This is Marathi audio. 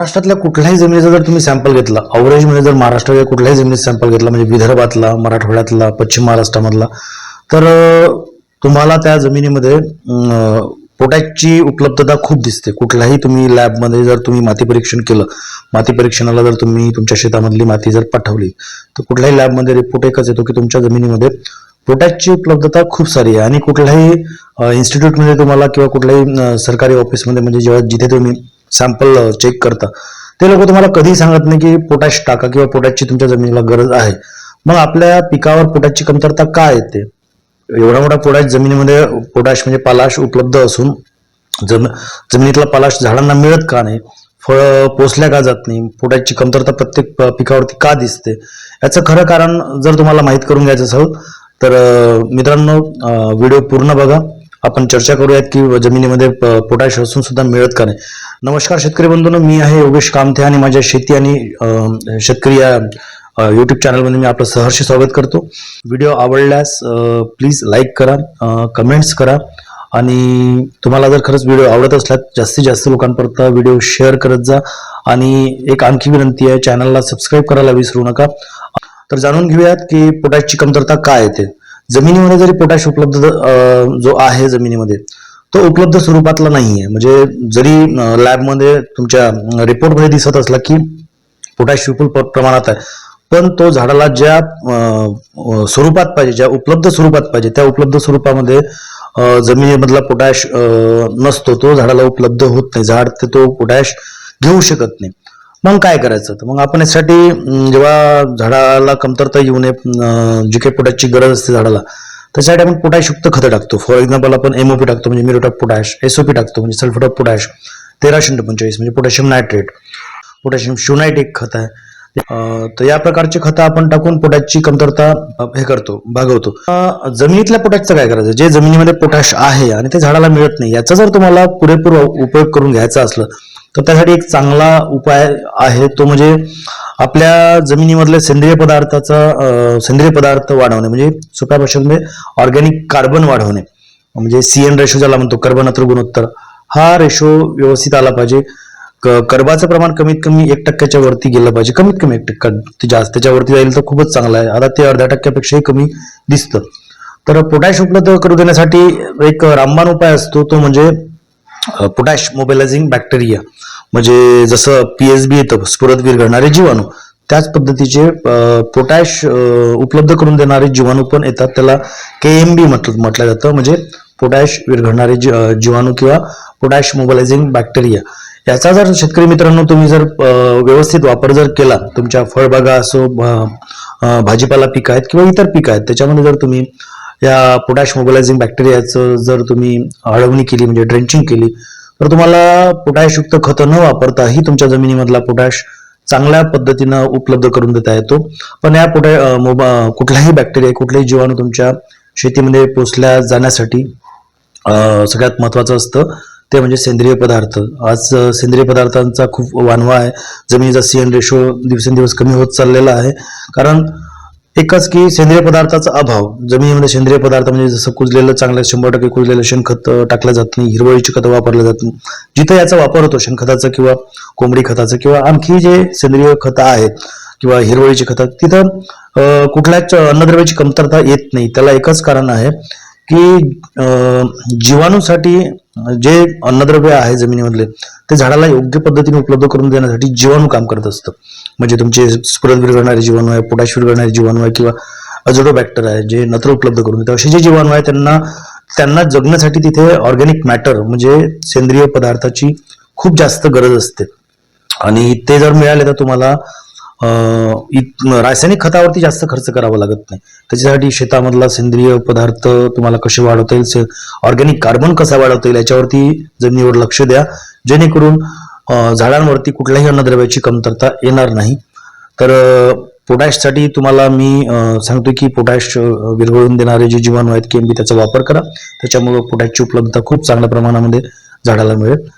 महाराष्ट्रातल्या कुठल्याही जमिनीचा जर तुम्ही सॅम्पल घेतला अवरेजमध्ये जर महाराष्ट्राच्या कुठल्याही जमिनीचा सॅम्पल घेतला म्हणजे विदर्भातला मराठवाड्यातला पश्चिम महाराष्ट्रामधला तर तुम्हाला त्या जमिनीमध्ये पोटॅशची उपलब्धता खूप दिसते. कुठल्याही तुम्ही लॅबमध्ये जर तुम्ही माती परीक्षण केलं माती परीक्षणाला जर तुम्ही तुमच्या शेतामधली माती जर पाठवली तर कुठल्याही लॅबमध्ये रिपोर्ट एकच येतो की तुमच्या जमिनीमध्ये पोटॅशची उपलब्धता खूप सारी आहे. आणि कुठल्याही इन्स्टिट्यूटमध्ये तुम्हाला किंवा कुठल्याही सरकारी ऑफिसमध्ये म्हणजे जेव्हा जिथे तुम्ही सॅम्पल चेक करता. ते लोक तुम्हाला कधीही सांगत नाही की पोटॅश टाका किंवा पोटॅशची तुमच्या जमिनीला गरज आहे. मग आपल्या पिकावर पोटॅशची कमतरता का येते? एवढा मोठा पोटॅश जमिनीमध्ये पोटॅश म्हणजे पालाश उपलब्ध असून जम जमिनीतला पालाश झाडांना मिळत का नाही? फळ पोचल्या का जात नाही? पोटॅशची कमतरता प्रत्येक प- पिकावरती का दिसते? याचं खरं कारण जर तुम्हाला माहीत करून घ्यायचं असेल तर मित्रांनो व्हिडिओ पूर्ण बघा. आपण चर्चा करूयात की जमिनीमध्ये प- पोटॅश असून सुद्धा मिळत का नाही. नमस्कार शेतकरी बंधूंनो मी आहे योगेश कामथे आणि माझ्या शेती आणि शेतकरी या युट्यूब चॅनलमध्ये मी आपलं सहर्ष स्वागत करतो. व्हिडिओ आवडल्यास प्लीज लाईक करा कमेंट्स करा आणि तुम्हाला जर खरंच व्हिडिओ आवडत असल्यास जास्तीत जास्त लोकांपर्यंत व्हिडिओ शेअर करत जा. आणि एक आणखी विनंती आहे चॅनलला सबस्क्राईब करायला विसरू नका. तर जाणून घेऊयात की पोटॅशची कमतरता काय येते जमिनीमध्ये जरी पोटॅश उपलब्ध जो आहे जमिनीमध्ये तो उपलब्ध स्वरूपातला नाहीये. म्हणजे जरी लॅबमध्ये तुमच्या रिपोर्टमध्ये दिसत असला की पोटॅश विपुल प्रमाणात आहे पण तो झाडाला ज्या स्वरूपात पाहिजे ज्या उपलब्ध स्वरूपात पाहिजे त्या उपलब्ध स्वरूपामध्ये जमिनीमधला पोटॅश नसतो तो झाडाला उपलब्ध होत नाही. झाड ते तो पोटॅश घेऊ शकत नाही. मग काय करायचं तर मग आपण यासाठी जेव्हा झाडाला कमतरता येऊ नये अं, जी काही पोटॅशची गरज असते झाडाला त्याच्यासाठी आपण पोटॅशयुक्त खतं टाकतो. फॉर एक्झाम्पल आपण एमओपी टाकतो म्हणजे मिरोट ऑफ पोटॅश एसओपी टाकतो म्हणजे सल्फेट ऑफ पोटॅश तेराशे पंचेचाळीस म्हणजे पोटॅशियम नायट्रेट. पोटॅशियम शुनाईट एक खत आहे. तर या प्रकारचे खतं आपण टाकून पोटॅशची कमतरता हे करतो भागवतो. जमिनीतल्या पोटॅशचं काय करायचं? जे जमिनीमध्ये पोटॅश आहे आणि ते झाडाला मिळत नाही याचा जर तुम्हाला पुरेपूर उपयोग करून घ्यायचा असलं तर त्यासाठी एक चांगला उपाय आहे तो म्हणजे आपल्या जमिनीमधल्या सेंद्रिय पदार्थाचा सेंद्रिय पदार्थ वाढवणे म्हणजे सोप्या भाषेमध्ये म्हणजे ऑर्गॅनिक कार्बन वाढवणे. म्हणजे सी एन रेशो ज्याला म्हणतो कर्बनात्र गुणोत्तर हा रेशो व्यवस्थित आला पाहिजे. क- कर्बाचं प्रमाण कमीत कमी एक टक्क्याच्या वरती गेलं पाहिजे. कमीत कमी एक टक्का ते जास्त त्याच्यावरती जाईल तर खूपच चांगलं आहे. आता ते अर्ध्या टक्क्यापेक्षाही कमी दिसतं. तर पोटॅश उपलब्ध करू देण्यासाठी एक रामबाण उपाय असतो तो म्हणजे पोटॅश मोबिलायझिंग बॅक्टेरिया म्हणजे जसं पीएसबी येतं स्फुरत विरघळणारे जीवाणू त्याच पद्धतीचे पोटॅश उपलब्ध करून देणारे जीवाणू पण येतात. त्याला के एम बी म्हटलं म्हटलं जातं. म्हणजे पोटॅश विरघळणारे जी- जीवाणू किंवा पोटॅश मोबिलायझिंग बॅक्टेरिया याचा जर शेतकरी मित्रांनो तुम्ही जर व्यवस्थित वापर जर केला तुमच्या फळबागा असो भाजीपाला पीक आहेत किंवा इतर पीक आहेत त्याच्यामध्ये जर तुम्ही या पोटॅश मोबिलायझिंग बॅक्टेरियाचं जर तुम्ही हळवणी केली म्हणजे ड्रेंचिंग केली तर तुम्हाला पोटॅशयुक्त खतं न वापरताही तुमच्या जमिनीमधला पोटॅश चांगल्या पद्धतीनं उपलब्ध करून देता येतो. पण या पोटॅ कुठलाही बॅक्टेरिया कुठलाही जीवाणू तुमच्या शेतीमध्ये पोचल्या जाण्यासाठी सगळ्यात महत्वाचं असतं ते म्हणजे सेंद्रिय पदार्थ. आज सेंद्रिय पदार्थांचा खूप वानवा आहे. जमिनीचा सीएन रेशो दिवसेंदिवस कमी होत चाललेला आहे. कारण एकच की सेंद्रिय पदार्थाचा अभाव. जमिनीमध्ये सेंद्रिय पदार्थ म्हणजे जसं कुजलेलं चांगलं शंभर टक्के कुजलेलं शेणखत टाकलं जात नाही हिरवळीची खतं वापरलं जात नाही. जिथं याचा वापर होतो शेणखताचं किंवा कोंबडी खताचं किंवा आणखी जे सेंद्रिय खतं आहेत किंवा हिरवळीची खतं तिथं कुठल्याच अन्नद्रव्याची कमतरता येत नाही. त्याला एकच कारण आहे की जीवाणूसाठी जे अन्नद्रव्य आहे जमिनीमधले ते झाडाला योग्य पद्धतीने उपलब्ध करून देण्यासाठी जीवाणू काम करत असतं. म्हणजे तुमचे स्फुरत विरघळणारे जीवाणू आहे पोटॅश विरघळणारे जीवाणू आहे किंवा अजोडोबॅक्टर आहे जे नत्र उपलब्ध करून देतात असे जे जीवाणू आहे त्यांना त्यांना जगण्यासाठी तिथे ऑर्गॅनिक मॅटर म्हणजे सेंद्रिय पदार्थाची खूप जास्त गरज असते. आणि ते जर मिळाले तर तुम्हाला रासायनिक खतावरती जास्त खर्च करावा लागत नाही. त्याच्यासाठी शेतामधला सेंद्रिय पदार्थ तुम्हाला कसे वाढवता येईल? ऑर्गॅनिक कार्बन कसा वाढवता येईल? याच्यावरती जमिनीवर लक्ष द्या. जेणेकरून झाडांवरती कुठल्याही अन्नद्रव्याची कमतरता येणार नाही. तर पोटॅशसाठी तुम्हाला मी सांगतो की पोटॅश विरघळून देणारे जे जीवाणू आहेत केएमबी त्याचा वापर करा. त्याच्यामुळे पोटॅशची उपलब्धता खूप चांगल्या प्रमाणामध्ये झाडाला मिळेल.